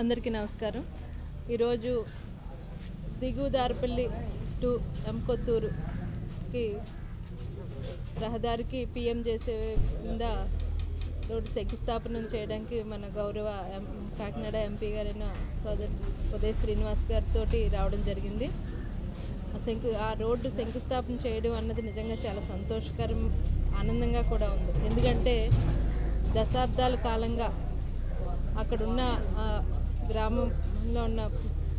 అందరికీ నమస్కారం. ఈరోజు దిగుదారపల్లి టు ఎంకొత్తూరుకి రహదారికి పిఎం చేసే కింద రోడ్డు శంకుస్థాపన చేయడానికి మన గౌరవ ఎం కాకినాడ ఎంపీ గారైన సోదరు ఉదయ శ్రీనివాస్ గారితో రావడం జరిగింది. ఆ శంకు ఆ రోడ్డు శంకుస్థాపన చేయడం అన్నది నిజంగా చాలా సంతోషకరం ఆనందంగా కూడా ఉంది. ఎందుకంటే దశాబ్దాల కాలంగా అక్కడున్న గ్రామంలో ఉన్న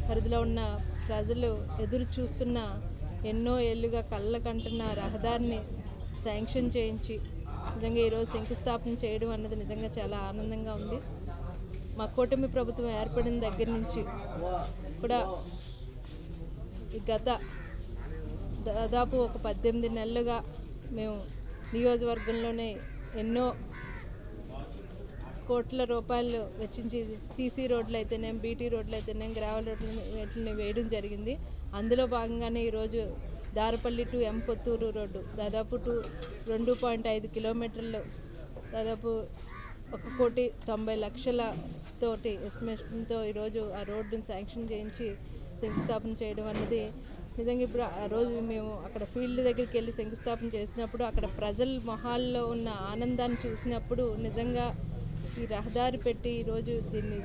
పరిధిలో ఉన్న ప్రజలు ఎదురు చూస్తున్న ఎన్నో ఏళ్ళుగా కళ్ళ కంటున్న రహదారిని శాంక్షన్ చేయించి నిజంగా ఈరోజు శంకుస్థాపన చేయడం అన్నది నిజంగా చాలా ఆనందంగా ఉంది. మా కూటమి ప్రభుత్వం ఏర్పడిన దగ్గర నుంచి కూడా ఈ గత దాదాపు ఒక పద్దెనిమిది నెలలుగా మేము నియోజకవర్గంలోనే ఎన్నో కోట్ల రూపాయలు వెచ్చించి సీసీ రోడ్లు అయితేనేం బీటీ రోడ్లు అయితేనేం గ్రావెల్ రోడ్లు వీటిని వేయడం జరిగింది. అందులో భాగంగానే ఈరోజు Darapalli to M Kothuru road దాదాపు టు రెండు పాయింట్ ఐదు కిలోమీటర్లు దాదాపు ఒక కోటి తొంభై లక్షల తోటి ఎస్టిమేషన్తో ఈరోజు ఆ రోడ్డుని శాంక్షన్ చేయించి శంకుస్థాపన చేయడం అనేది నిజంగా ఇప్పుడు ఆ రోజు మేము అక్కడ ఫీల్డ్ దగ్గరికి వెళ్ళి శంకుస్థాపన చేసినప్పుడు అక్కడ ప్రజల మొహాల్లో ఉన్న ఆనందాన్ని చూసినప్పుడు నిజంగా ఈ రహదారి పెట్టి ఈరోజు దీన్ని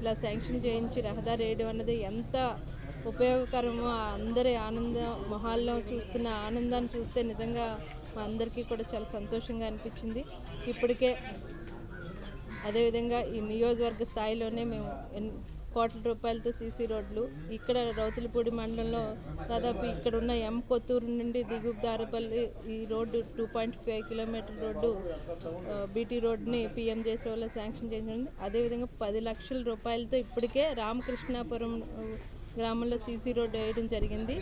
ఇలా శాంక్షన్ చేయించి రహదారి వేయడం అన్నది ఎంత ఉపయోగకరమో అందరి ఆనందం మొహాల్లో చూస్తున్న ఆనందాన్ని చూస్తే నిజంగా మా అందరికీ కూడా చాలా సంతోషంగా అనిపించింది. ఇప్పటికే అదేవిధంగా ఈ నియోజకవర్గ స్థాయిలోనే మేము ఎన్ కోట్ల రూపాయలతో సీసీ రోడ్లు. ఇక్కడ రౌతులపూడి మండలంలో దాదాపు ఇక్కడ ఉన్న ఎం కొత్తూరు నుండి దిగువ దారపల్లి ఈ road two point five kilometre road BT రోడ్ని PM చేసే వాళ్ళు శాంక్షన్ చేసింది. అదేవిధంగా పది లక్షల రూపాయలతో ఇప్పటికే రామకృష్ణాపురం గ్రామంలో సీసీ రోడ్డు వేయడం జరిగింది.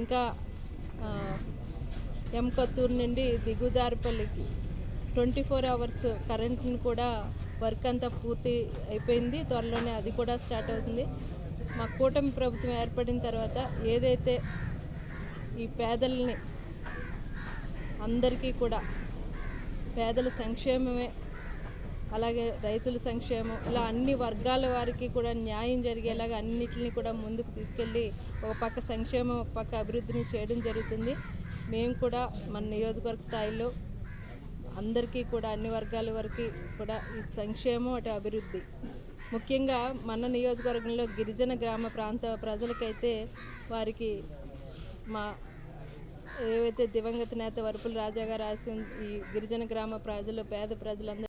ఇంకా ఎం కొత్తూరు నుండి దిగుదారపల్లికి ట్వంటీ ఫోర్ అవర్స్ కరెంట్ని కూడా వర్క్ అంతా పూర్తి అయిపోయింది. త్వరలోనే అది కూడా స్టార్ట్ అవుతుంది. మా కూటమి ప్రభుత్వం ఏర్పడిన తర్వాత ఏదైతే ఈ పేదల్ని అందరికీ కూడా పేదల సంక్షేమమే అలాగే రైతుల సంక్షేమం ఇలా అన్ని వర్గాల వారికి కూడా న్యాయం జరిగేలాగా అన్నిటిని కూడా ముందుకు తీసుకెళ్ళి ఒక పక్క సంక్షేమం ఒక పక్క అభివృద్ధిని చేయడం జరుగుతుంది. మేము కూడా మన నియోజకవర్గ స్థాయిలో అందరికీ కూడా అన్ని వర్గాల వరకు కూడా ఈ సంక్షేమం అటు అభివృద్ధి. ముఖ్యంగా మన నియోజకవర్గంలో గిరిజన గ్రామ ప్రాంత ప్రజలకైతే వారికి మా ఏవైతే దివంగత నేత వరపుల రాజాగా రాసి ఉంది, ఈ గిరిజన గ్రామ ప్రజలు పేద ప్రజలందరూ